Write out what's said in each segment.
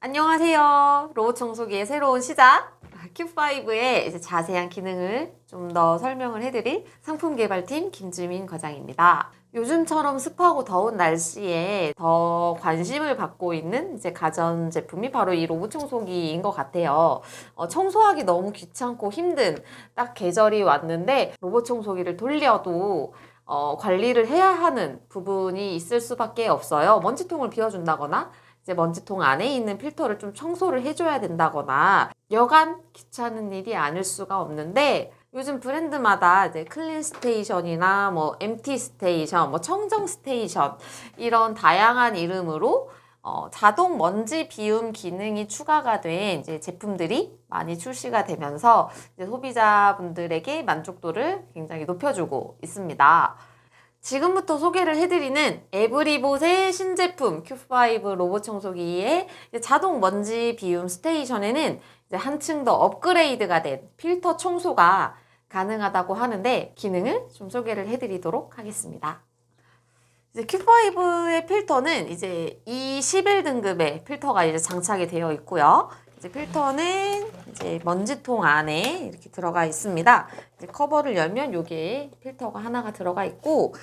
안녕하세요. 로봇 청소기의 새로운 시작. 큐5의 이제 자세한 기능을 좀 더 설명을 해드릴 상품 개발팀 김지민 과장입니다. 요즘처럼 습하고 더운 날씨에 더 관심을 받고 있는 이제 가전 제품이 바로 이 로봇 청소기인 것 같아요. 어, 청소하기 너무 귀찮고 힘든 딱 계절이 왔는데 로봇 청소기를 돌려도 어, 관리를 해야 하는 부분이 있을 수밖에 없어요. 먼지통을 비워준다거나 이제 먼지통 안에 있는 필터를 좀 청소를 해줘야 된다거나 여간 귀찮은 일이 아닐 수가 없는데 요즘 브랜드마다 이제 클린 스테이션이나 뭐 MT 스테이션, 뭐 청정 스테이션 이런 다양한 이름으로 어, 자동 먼지 비움 기능이 추가가 된 이제 제품들이 많이 출시가 되면서 이제 소비자분들에게 만족도를 굉장히 높여주고 있습니다. 지금부터 소개를 해드리는 에브리봇의 신제품 Q5 로봇 청소기의 자동 먼지 비움 스테이션에는 한층 더 업그레이드가 된 필터 청소가 가능하다고 하는데 기능을 좀 소개를 해드리도록 하겠습니다. 이제 Q5의 필터는 이제 E11 등급의 필터가 이제 장착이 되어 있고요. 이제 필터는 이제 먼지통 안에 이렇게 들어가 있습니다. 이제 커버를 열면 여기에 필터가 하나가 들어가 있고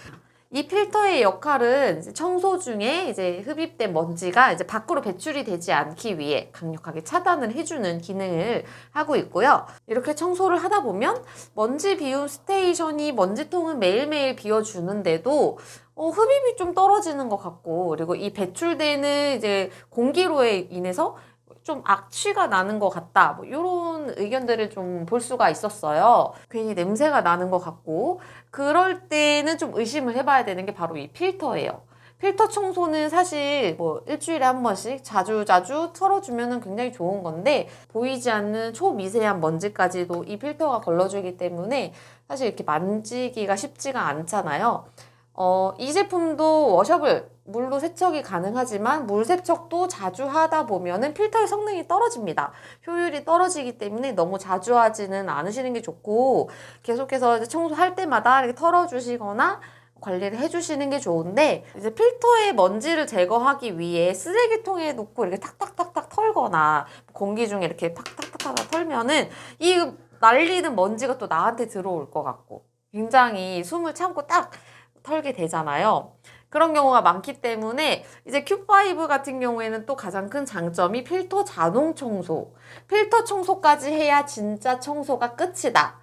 이 필터의 역할은 청소 중에 이제 흡입된 먼지가 이제 밖으로 배출이 되지 않기 위해 강력하게 차단을 해주는 기능을 하고 있고요. 이렇게 청소를 하다 보면 먼지 비움 스테이션이 먼지통은 매일매일 비워주는데도 어, 흡입이 좀 떨어지는 것 같고 그리고 이 배출되는 이제 공기로 인해서 좀 악취가 나는 것 같다. 뭐 이런 의견들을 좀 볼 수가 있었어요. 괜히 냄새가 나는 것 같고 그럴 때는 좀 의심을 해봐야 되는 게 바로 이 필터예요. 필터 청소는 사실 뭐 일주일에 한 번씩 자주 자주 털어주면은 굉장히 좋은 건데 보이지 않는 초미세한 먼지까지도 이 필터가 걸러주기 때문에 사실 이렇게 만지기가 쉽지가 않잖아요. 어, 이 제품도 워셔블 물로 세척이 가능하지만 물 세척도 자주 하다 보면은 필터의 성능이 떨어집니다. 효율이 떨어지기 때문에 너무 자주 하지는 않으시는 게 좋고 계속해서 청소할 때마다 이렇게 털어주시거나 관리를 해주시는 게 좋은데 이제 필터의 먼지를 제거하기 위해 쓰레기통에 놓고 이렇게 탁탁탁탁 털거나 공기 중에 이렇게 탁탁탁탁 털면은 이 날리는 먼지가 또 나한테 들어올 것 같고 굉장히 숨을 참고 딱 털게 되잖아요. 그런 경우가 많기 때문에 이제 Q5 같은 경우에는 또 가장 큰 장점이 필터 자동 청소. 필터 청소까지 해야 진짜 청소가 끝이다.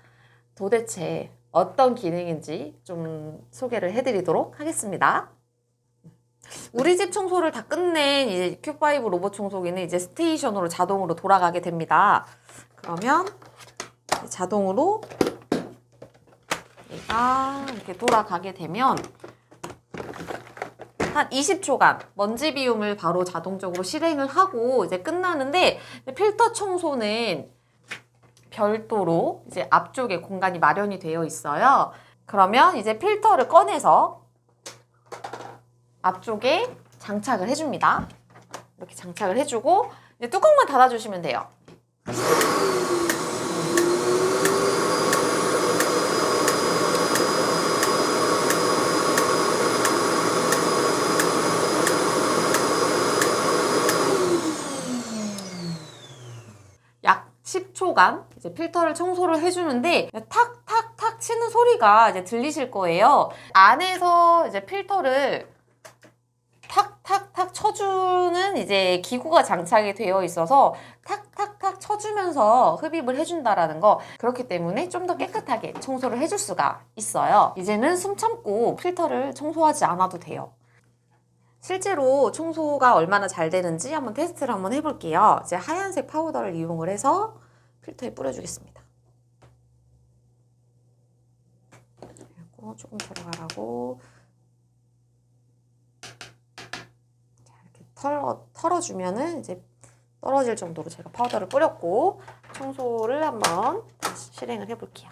도대체 어떤 기능인지 좀 소개를 해드리도록 하겠습니다. 우리 집 청소를 다 끝낸 이제 Q5 로봇 청소기는 이제 스테이션으로 자동으로 돌아가게 됩니다. 그러면 자동으로 얘가 이렇게 돌아가게 되면 한 20초간 먼지 비움을 바로 자동적으로 실행을 하고 이제 끝나는데 필터 청소는 별도로 이제 앞쪽에 공간이 마련이 되어 있어요. 그러면 이제 필터를 꺼내서 앞쪽에 장착을 해줍니다. 이렇게 장착을 해주고 뚜껑만 닫아주시면 돼요. 10초간 이제 필터를 청소를 해주는데 탁탁탁 치는 소리가 이제 들리실 거예요. 안에서 이제 필터를 탁탁탁 쳐주는 이제 기구가 장착이 되어 있어서 탁탁탁 쳐주면서 흡입을 해준다라는 거 그렇기 때문에 좀 더 깨끗하게 청소를 해줄 수가 있어요. 이제는 숨 참고 필터를 청소하지 않아도 돼요. 실제로 청소가 얼마나 잘 되는지 한번 테스트를 한번 해볼게요. 이제 하얀색 파우더를 이용을 해서 필터에 뿌려주겠습니다. 그리고 조금 들어가라고 자, 이렇게 털어, 털어주면은 이제 떨어질 정도로 제가 파우더를 뿌렸고 청소를 한번 실행을 해볼게요.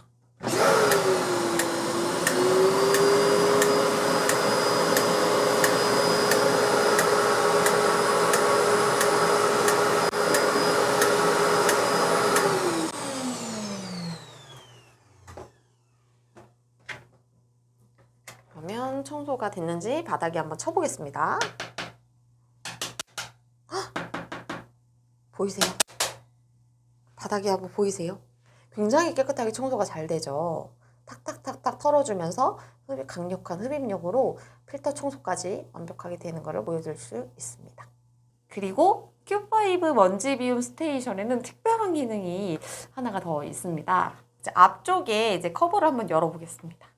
청소가 됐는지 바닥에 한번 쳐보겠습니다. 헉! 보이세요? 바닥이 한번 보이세요? 굉장히 깨끗하게 청소가 잘 되죠. 탁탁탁탁 털어주면서 흡입, 강력한 흡입력으로 필터 청소까지 완벽하게 되는 것을 보여줄 수 있습니다. 그리고 큐5 먼지 비움 스테이션에는 특별한 기능이 하나가 더 있습니다. 이제 앞쪽에 이제 커버를 한번 열어보겠습니다.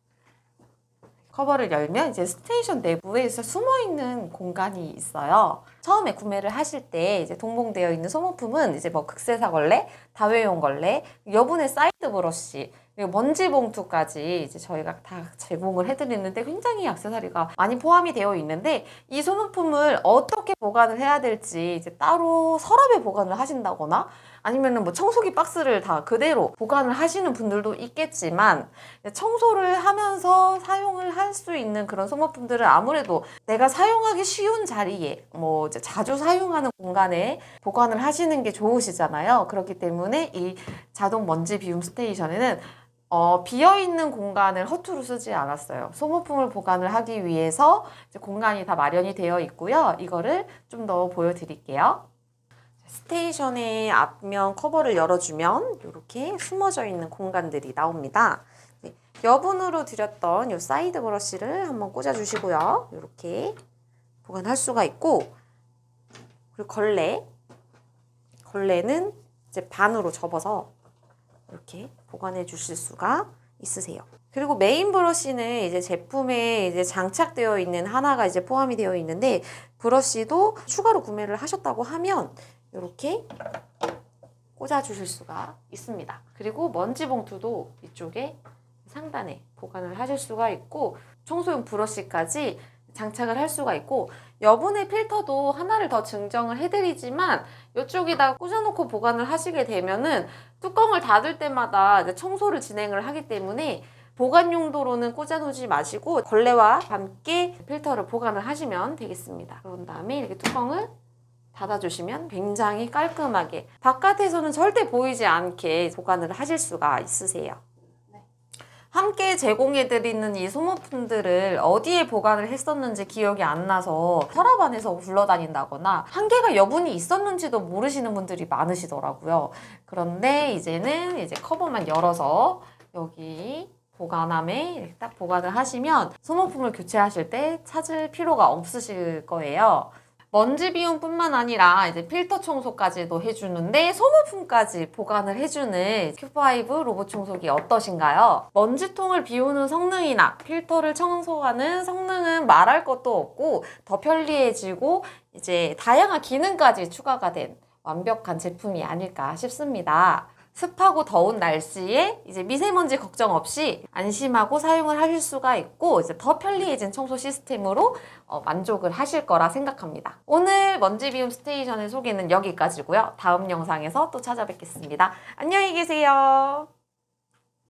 커버를 열면 이제 스테이션 내부에 이제 숨어 있는 공간이 있어요. 처음에 구매를 하실 때 이제 동봉되어 있는 소모품은 이제 뭐 극세사 걸레, 다회용 걸레, 여분의 사이드 브러쉬, 그리고 먼지 봉투까지 이제 저희가 다 제공을 해드리는데 굉장히 액세서리가 많이 포함이 되어 있는데 이 소모품을 어떻게 보관을 해야 될지 이제 따로 서랍에 보관을 하신다거나 아니면은 뭐 청소기 박스를 다 그대로 보관을 하시는 분들도 있겠지만 청소를 하면서 사용을 할 수 있는 그런 소모품들을 아무래도 내가 사용하기 쉬운 자리에 뭐 자주 사용하는 공간에 보관을 하시는 게 좋으시잖아요. 그렇기 때문에 이 자동 먼지 비움 스테이션에는 어, 비어있는 공간을 허투루 쓰지 않았어요. 소모품을 보관을 하기 위해서 공간이 다 마련이 되어 있고요. 이거를 좀 더 보여드릴게요. 스테이션의 앞면 커버를 열어주면 이렇게 숨어져 있는 공간들이 나옵니다. 네, 여분으로 드렸던 이 사이드 브러쉬를 한번 꽂아주시고요. 이렇게 보관할 수가 있고 그리고 걸레 걸레는 이제 반으로 접어서 이렇게 보관해 주실 수가 있으세요. 그리고 메인 브러쉬는 이제 제품에 이제 장착되어 있는 하나가 이제 포함이 되어 있는데 브러쉬도 추가로 구매를 하셨다고 하면 이렇게 꽂아 주실 수가 있습니다. 그리고 먼지 봉투도 이쪽에 상단에 보관을 하실 수가 있고 청소용 브러쉬까지 장착을 할 수가 있고 여분의 필터도 하나를 더 증정을 해드리지만 이쪽에다 꽂아놓고 보관을 하시게 되면은 뚜껑을 닫을 때마다 청소를 진행을 하기 때문에 보관 용도로는 꽂아놓지 마시고 걸레와 함께 필터를 보관을 하시면 되겠습니다. 그런 다음에 이렇게 뚜껑을 닫아주시면 굉장히 깔끔하게 바깥에서는 절대 보이지 않게 보관을 하실 수가 있으세요. 함께 제공해드리는 이 소모품들을 어디에 보관을 했었는지 기억이 안 나서 서랍 안에서 굴러다닌다거나 한 개가 여분이 있었는지도 모르시는 분들이 많으시더라고요. 그런데 이제는 이제 커버만 열어서 여기 보관함에 딱 보관을 하시면 소모품을 교체하실 때 찾을 필요가 없으실 거예요. 먼지 비움뿐만 아니라 이제 필터 청소까지도 해주는데 소모품까지 보관을 해주는 큐5 로봇 청소기 어떠신가요? 먼지통을 비우는 성능이나 필터를 청소하는 성능은 말할 것도 없고 더 편리해지고 이제 다양한 기능까지 추가가 된 완벽한 제품이 아닐까 싶습니다. 습하고 더운 날씨에 이제 미세먼지 걱정 없이 안심하고 사용을 하실 수가 있고 이제 더 편리해진 청소 시스템으로 어, 만족을 하실 거라 생각합니다. 오늘 먼지 비움 스테이션의 소개는 여기까지고요. 다음 영상에서 또 찾아뵙겠습니다. 안녕히 계세요.